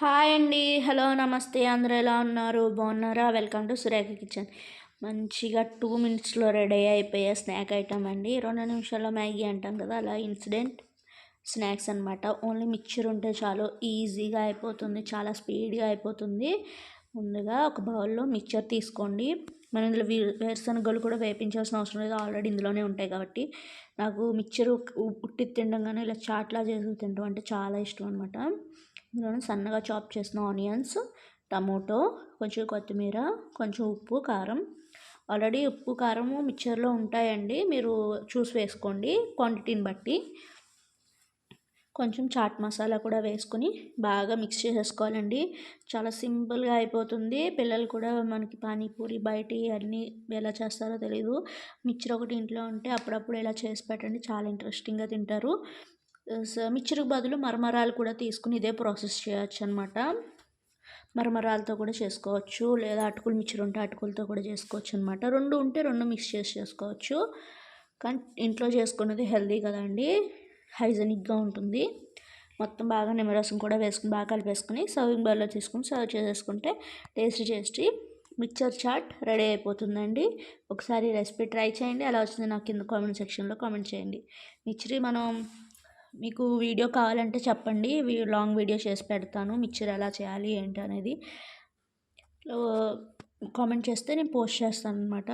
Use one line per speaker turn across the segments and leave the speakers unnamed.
Hi అండి. Hello నమస్తే. అందరూ ఎలా ఉన్నారు? బాగున్నారా? Welcome to Surekha kitchen. మంచిగా టూ మినిట్స్లో రెడీ అయిపోయే స్నాక్ ఐటమ్ అండి. రెండు నిమిషాల్లో మ్యాగీ అంటాం కదా అలా ఇన్సిడెంట్ స్నాక్స్ అనమాట ఓన్లీ మిక్చర్ ఉంటే చాలు ఈజీగా అయిపోతుంది చాలా స్పీడ్గా అయిపోతుంది. ముందుగా ఒక బౌల్లో మిక్చర్ తీసుకోండి. మనం ఇందులో వేరుశనగలు కూడా వేపించాల్సిన అవసరం లేదు. ఆల్రెడీ ఇందులోనే ఉంటాయి కాబట్టి. నాకు మిక్చర్ ఉట్టి తినడం కానీ ఇలా చాట్లా చేసి తినడం అంటే చాలా ఇష్టం అనమాట ఇందులోనే సన్నగా చాప్ చేసిన ఆనియన్స్ టమోటో కొంచెం కొత్తిమీర కొంచెం ఉప్పు కారం. ఆల్రెడీ ఉప్పు కారము మిక్చర్లో ఉంటాయండి. మీరు చూసి వేసుకోండి క్వాంటిటీని బట్టి. కొంచెం చాట్ మసాలా కూడా వేసుకొని బాగా మిక్స్ చేసేసుకోవాలండి. చాలా సింపుల్గా అయిపోతుంది. పిల్లలు కూడా మనకి పానీపూరి బయట అన్నీ ఎలా చేస్తారో తెలియదు మిక్చర్ ఒకటి ఇంట్లో ఉంటే అప్పుడప్పుడు ఇలా చేసి పెట్టండి. చాలా ఇంట్రెస్టింగ్గా తింటారు. మిక్చర్కి బదులు మరమరాలు కూడా తీసుకుని ఇదే ప్రాసెస్ చేయొచ్చు అనమాట మరమరాలతో కూడా చేసుకోవచ్చు లేదా అటుకులు మిక్చర్ ఉంటే అటుకులతో కూడా చేసుకోవచ్చు అనమాట రెండు ఉంటే రెండు మిక్స్ చేసి చేసుకోవచ్చు. కానీ ఇంట్లో చేసుకున్నది హెల్దీ కదండి హైజెనిక్గా ఉంటుంది. మొత్తం బాగా నిమ్మరసం కూడా వేసుకుని బాగా కలిపేసుకుని సర్వింగ్ బౌల్లో తీసుకుని సర్వ్ చేసేసుకుంటే టేస్ట్ చేసి మిక్చర్ చాట్ రెడీ అయిపోతుందండి. ఒకసారి రెసిపీ ట్రై చేయండి. అలా వచ్చింది నాకు కింద కామెంట్ సెక్షన్లో కామెంట్ చేయండి. మిక్చరీ మనం మీకు వీడియో కావాలంటే చెప్పండి. లాంగ్ వీడియో చేసి పెడతాను. మిక్చర్ ఎలా చేయాలి ఏంటి అనేది. కామెంట్ చేస్తే నేను పోస్ట్ చేస్తాను అనమాట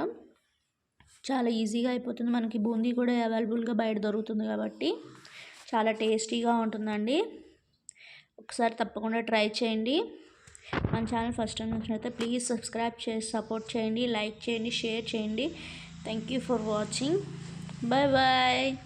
చాలా ఈజీగా అయిపోతుంది. మనకి బూందీ కూడా అవైలబుల్గా బయట దొరుకుతుంది కాబట్టి చాలా టేస్టీగా ఉంటుందండి. ఒకసారి తప్పకుండా ట్రై చేయండి. మన ఛానల్ ఫస్ట్ టైం వచ్చినైతే ప్లీజ్ సబ్స్క్రైబ్ చేసి సపోర్ట్ చేయండి. లైక్ చేయండి షేర్ చేయండి. Thank you for watching. Bye bye